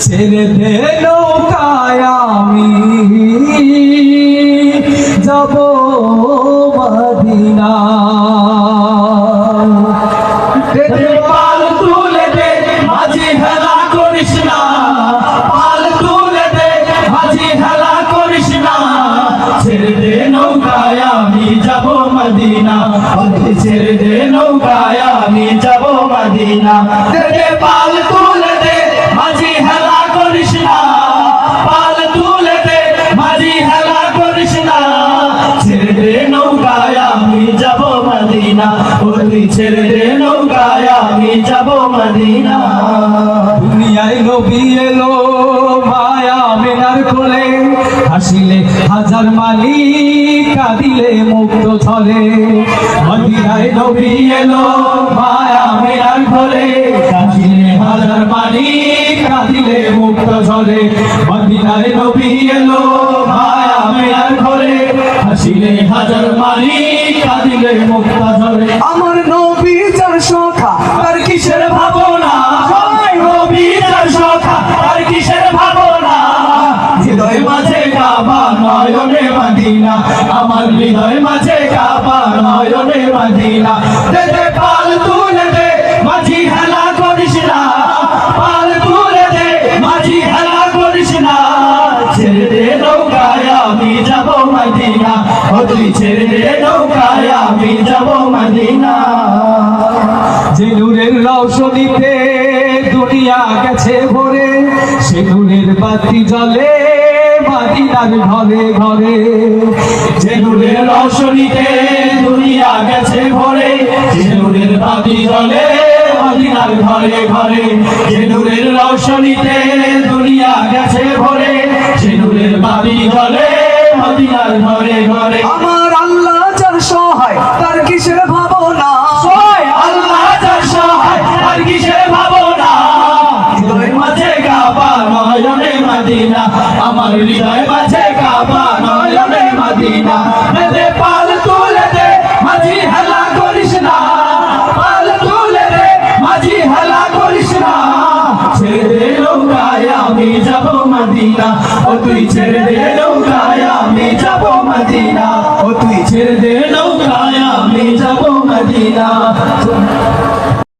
ছেড়ে দে নৌকায় আমি। যাব মদিনা ওরে ছেড়ে দে নৌকায় আমি, যাব মদিনা পাল তুলে ছেড়ে দে নৌকায় আমি যাব মদিনা দুনিয়ায় নবী এলো মায়া মেনার কোলে হাসিলে হাজার মালিক কাঁদিলে মুক্ত ছলে মদিনায় নবী এলো মায়া মেনার কোলে হাসিলে হাজার মালিক কাঁদিলে মুক্ত ছলে মদিনায় নবী এলো মায়া মেনার কোলে হাসিলে হাজার মালিক কাঁদিলে মুক্ত ছলে নয়নে মদিনা আমার হৃদয় মাঝে কাবা নয়নে মদিনা দে পাল তুলে দে, মাঝি হেলা করিস না। পাল তুলে দে, মাঝি হেলা করিস না। ছেড়ে দে নৌকায়, আমি যাব মদিনা। ও তুই ছেড়ে দে নৌকায়, আমি যাব মদিনা। যে নূরের দুনিয়া গেছে ভরে সে নূরের বাতি জ্বলে মাদিনার ঘরে ঘরে যে নূরের দুনিয়া গেছে ভরে যে নূরের বাতি জ্বলে ঘরে ঘরে যে নূরের দুনিয়া গেছে ভরে যে নূরের বাতি জ্বলে মদিনার ঘরে ঘরে। আমার হৃদয় মাঝে কাবা, নয়নে মদিনা। দে পাল তুলে দে, মাঝি হেলা করিস না। পাল তুলে দে, মাঝি হেলা করিস না। ছেড়ে দে নৌকায়, আমি যাব মদিনা। ও তুই ছেড়ে দে নৌকায়, আমি যাব মদিনা। ও তুই ছেড়ে দে নৌকায়, আমি যাব মদিনা।